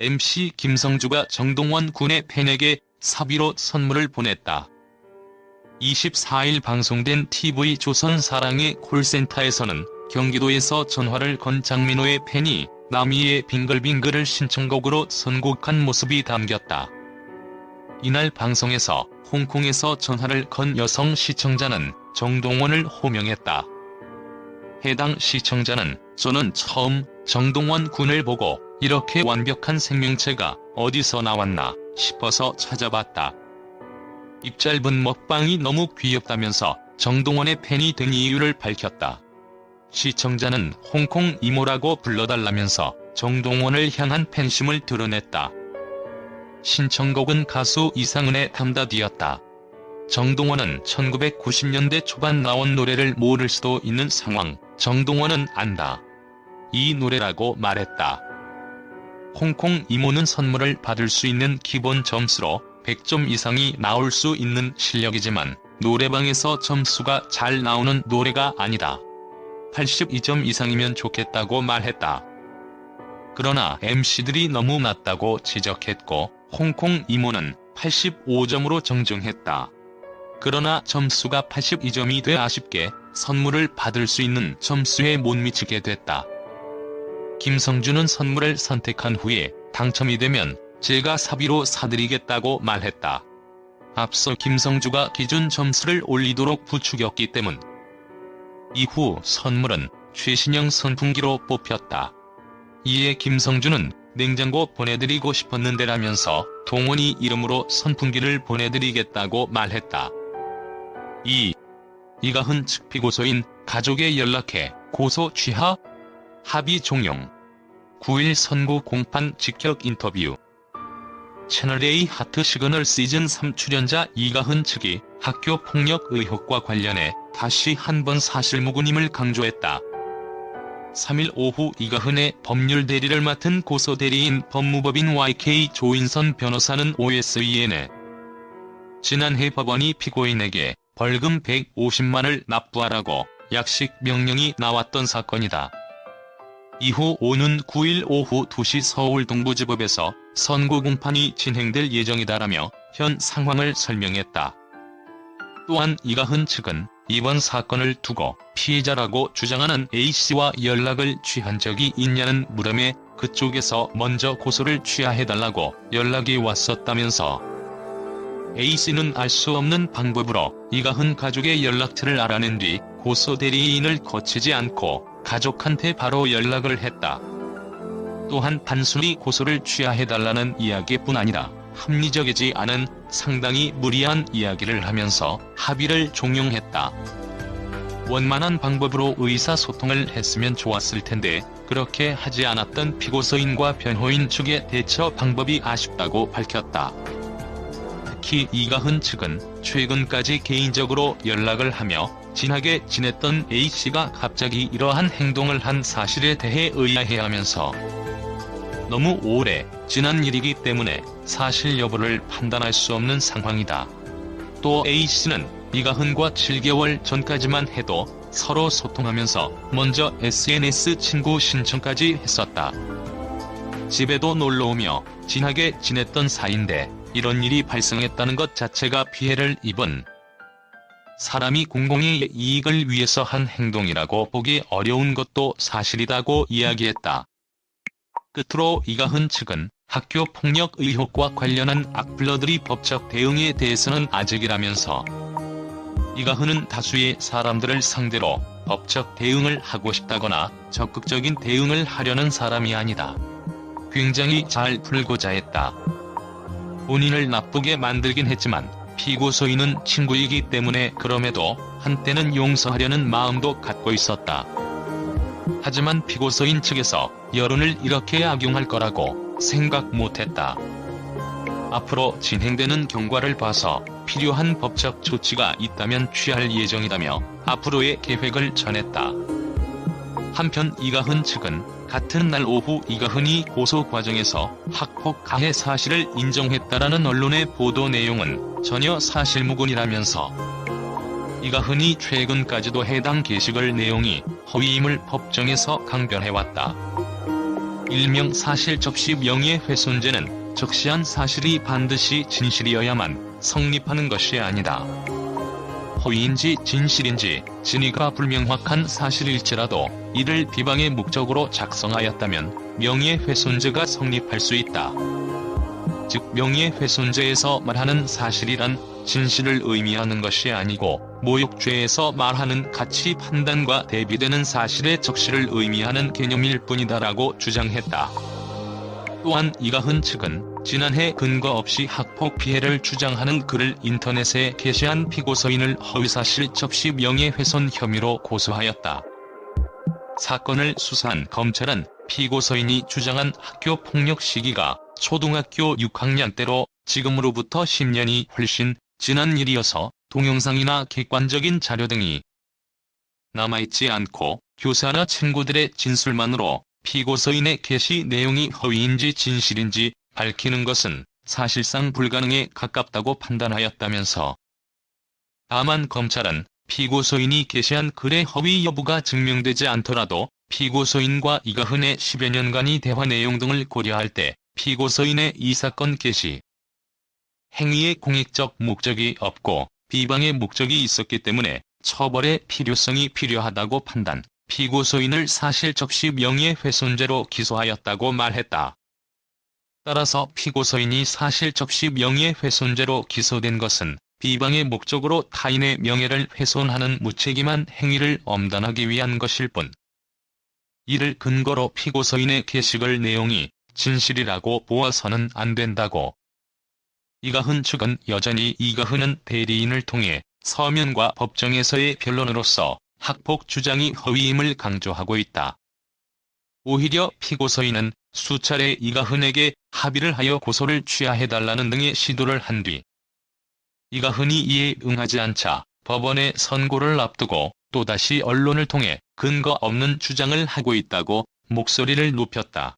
MC 김성주가 정동원 군의 팬에게 사비로 선물을 보냈다. 24일 방송된 TV 조선 사랑의 콜센터에서는 경기도에서 전화를 건 장민호의 팬이 남이의 빙글빙글을 신청곡으로 선곡한 모습이 담겼다. 이날 방송에서 홍콩에서 전화를 건 여성 시청자는 정동원을 호명했다. 해당 시청자는 저는 처음 정동원 군을 보고 이렇게 완벽한 생명체가 어디서 나왔나 싶어서 찾아봤다. 입 짧은 먹방이 너무 귀엽다면서 정동원의 팬이 된 이유를 밝혔다. 시청자는 홍콩 이모라고 불러달라면서 정동원을 향한 팬심을 드러냈다. 신청곡은 가수 이상은의 담다디였다. 정동원은 1990년대 초반 나온 노래를 모를 수도 있는 상황, 정동원은 안다. 이 노래라고 말했다. 홍콩 이모는 선물을 받을 수 있는 기본 점수로 100점 이상이 나올 수 있는 실력이지만 노래방에서 점수가 잘 나오는 노래가 아니다. 82점 이상이면 좋겠다고 말했다. 그러나 MC들이 너무 낮다고 지적했고 홍콩 이모는 85점으로 정정했다. 그러나 점수가 82점이 돼 아쉽게 선물을 받을 수 있는 점수에 못 미치게 됐다. 김성주는 선물을 선택한 후에 당첨이 되면 제가 사비로 사드리겠다고 말했다. 앞서 김성주가 기준 점수를 올리도록 부추겼기 때문. 이후 선물은 최신형 선풍기로 뽑혔다. 이에 김성주는 냉장고 보내드리고 싶었는데라면서 동원이 이름으로 선풍기를 보내드리겠다고 말했다. 2. 이가흔 측 피고소인 가족에 연락해 고소 취하? 합의 종용. 9일 선고 공판 직격 인터뷰. 채널A 하트 시그널 시즌 3 출연자 이가흔 측이 학교 폭력 의혹과 관련해 다시 한 번 사실무근임을 강조했다. 3일 오후 이가흔의 법률 대리를 맡은 고소 대리인 법무법인 YK 조인선 변호사는 OSEN에 지난해 법원이 피고인에게 벌금 150만을 납부하라고 약식 명령이 나왔던 사건이다. 이후 오는 9일 오후 2시 서울 동부지법에서 선고 공판이 진행될 예정이다라며 현 상황을 설명했다. 또한 이가흔 측은 이번 사건을 두고 피해자라고 주장하는 A씨와 연락을 취한 적이 있냐는 물음에 그쪽에서 먼저 고소를 취하해달라고 연락이 왔었다면서 A씨는 알 수 없는 방법으로 이가흔 가족의 연락처를 알아낸 뒤 고소 대리인을 거치지 않고 가족한테 바로 연락을 했다. 또한 단순히 고소를 취하해달라는 이야기뿐 아니라 합리적이지 않은 상당히 무리한 이야기를 하면서 합의를 종용했다. 원만한 방법으로 의사소통을 했으면 좋았을 텐데 그렇게 하지 않았던 피고소인과 변호인 측의 대처 방법이 아쉽다고 밝혔다. 특히 이가흔 측은 최근까지 개인적으로 연락을 하며 친하게 지냈던 A씨가 갑자기 이러한 행동을 한 사실에 대해 의아해하면서 너무 오래 지난 일이기 때문에 사실 여부를 판단할 수 없는 상황이다. 또 A씨는 이가흔과 7개월 전까지만 해도 서로 소통하면서 먼저 SNS 친구 신청까지 했었다. 집에도 놀러오며 친하게 지냈던 사이인데 이런 일이 발생했다는 것 자체가 피해를 입은 사람이 공공의 이익을 위해서 한 행동이라고 보기 어려운 것도 사실이다고 이야기했다. 끝으로 이가흔 측은 학교 폭력 의혹과 관련한 악플러들이 법적 대응에 대해서는 아직이라면서 이가흔은 다수의 사람들을 상대로 법적 대응을 하고 싶다거나 적극적인 대응을 하려는 사람이 아니다. 굉장히 잘 풀고자 했다. 본인을 나쁘게 만들긴 했지만 피고소인은 친구이기 때문에 그럼에도 한때는 용서하려는 마음도 갖고 있었다. 하지만 피고소인 측에서 여론을 이렇게 악용할 거라고 생각 못했다. 앞으로 진행되는 경과를 봐서 필요한 법적 조치가 있다면 취할 예정이다며 앞으로의 계획을 전했다. 한편 이가흔 측은 같은 날 오후 이가흔이 고소 과정에서 학폭 가해 사실을 인정했다라는 언론의 보도 내용은 전혀 사실무근이라면서 이가흔이 최근까지도 해당 게시글 내용이 허위임을 법정에서 강변해왔다. 일명 사실 적시 명예훼손죄는 적시한 사실이 반드시 진실이어야만 성립하는 것이 아니다. 허위인지 진실인지 진위가 불명확한 사실일지라도 이를 비방의 목적으로 작성하였다면 명예훼손죄가 성립할 수 있다. 즉 명예훼손죄에서 말하는 사실이란 진실을 의미하는 것이 아니고 모욕죄에서 말하는 가치 판단과 대비되는 사실의 적시를 의미하는 개념일 뿐이다라고 주장했다. 또한 이가흔 측은 지난해 근거 없이 학폭 피해를 주장하는 글을 인터넷에 게시한 피고 서인을 허위사실 접시 명예훼손 혐의로 고소하였다. 사건을 수사한 검찰은 피고 서인이 주장한 학교 폭력 시기가 초등학교 6학년 때로 지금으로부터 10년이 훨씬 지난 일이어서 동영상이나 객관적인 자료 등이 남아있지 않고 교사나 친구들의 진술만으로 피고 서인의 게시 내용이 허위인지 진실인지 밝히는 것은 사실상 불가능에 가깝다고 판단하였다면서 다만 검찰은 피고 서인이 게시한 글의 허위 여부가 증명되지 않더라도 피고 서인과 이가흔의 10여 년간의 대화 내용 등을 고려할 때 피고 서인의 이 사건 게시 행위의 공익적 목적이 없고 비방의 목적이 있었기 때문에 처벌의 필요성이 필요하다고 판단, 피고 서인을 사실 적시 명예훼손죄로 기소하였다고 말했다. 따라서 피고 서인이 사실 적시 명예훼손죄로 기소된 것은 비방의 목적으로 타인의 명예를 훼손하는 무책임한 행위를 엄단하기 위한 것일 뿐. 이를 근거로 피고 서인의 게시글 내용이 진실이라고 보아서는 안 된다고. 이가흔 측은 여전히 이가흔은 대리인을 통해 서면과 법정에서의 변론으로서 학폭 주장이 허위임을 강조하고 있다. 오히려 피고 서인은 수차례 이가흔에게 합의를 하여 고소를 취하해달라는 등의 시도를 한 뒤 이가흔이 이에 응하지 않자 법원의 선고를 앞두고 또다시 언론을 통해 근거 없는 주장을 하고 있다고 목소리를 높였다.